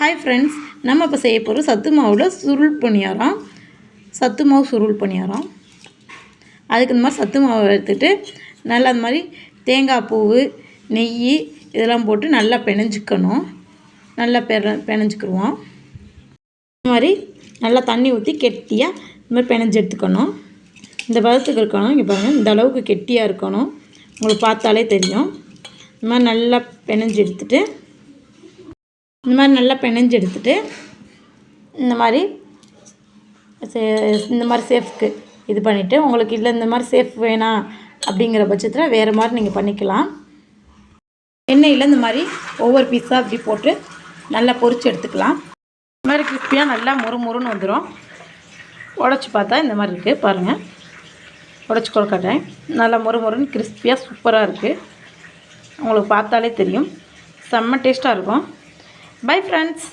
Hi friends நம்ம இப்போ செய்ய போகிற சத்து மாவில் சுருள் பணியாரம். சத்து மாவு சுருள் பணியாரம். அதுக்கு இந்த மாதிரி சத்து மாவை எடுத்துகிட்டு நல்லா அந்த மாதிரி தேங்காய் பூ நெய் இதெல்லாம் போட்டு நல்லா பிணைஞ்சிக்கணும். நல்லா பெற பிணைஞ்சிக்கிருவோம். இந்த மாதிரி நல்லா தண்ணி ஊற்றி கெட்டியாக இந்த மாதிரி பிணைஞ்சி எடுத்துக்கணும். இந்த பதத்துக்கு இருக்கணும். இங்கே பாருங்கள் இந்த அளவுக்கு கெட்டியாக இருக்கணும். உங்களுக்கு பார்த்தாலே தெரியும். இந்த மாதிரி நல்லா பிணைஞ்சி எடுத்துகிட்டு இந்த மாதிரி நல்லா பிணைஞ்சு எடுத்துகிட்டு இந்த மாதிரி சே- இந்த மாதிரி சேஃப்க்கு இது பண்ணிவிட்டு உங்களுக்கு இல்லை இந்த மாதிரி சேஃப் வேணாம் அப்படிங்கிற பட்சத்தில் வேறு மாதிரி நீங்கள் பண்ணிக்கலாம். எண்ணெயில் இந்த மாதிரி ஒவ்வொரு பீஸாக அப்படி போட்டு நல்லா பொறிச்சு எடுத்துக்கலாம். இந்த மாதிரி கிறிஸ்பியாக நல்லா முறு முறுன்னு வந்துடும் உடச்சி பார்த்தா இந்த மாதிரி இருக்குது பாருங்கள் உடச்சி கொடுக்கட்டேன் நல்லா முறு முறுன்னு கிறிஸ்பியாக சூப்பராக இருக்குது உங்களுக்கு பார்த்தாலே தெரியும். செம்ம டேஸ்ட்டாக இருக்கும். Bye friends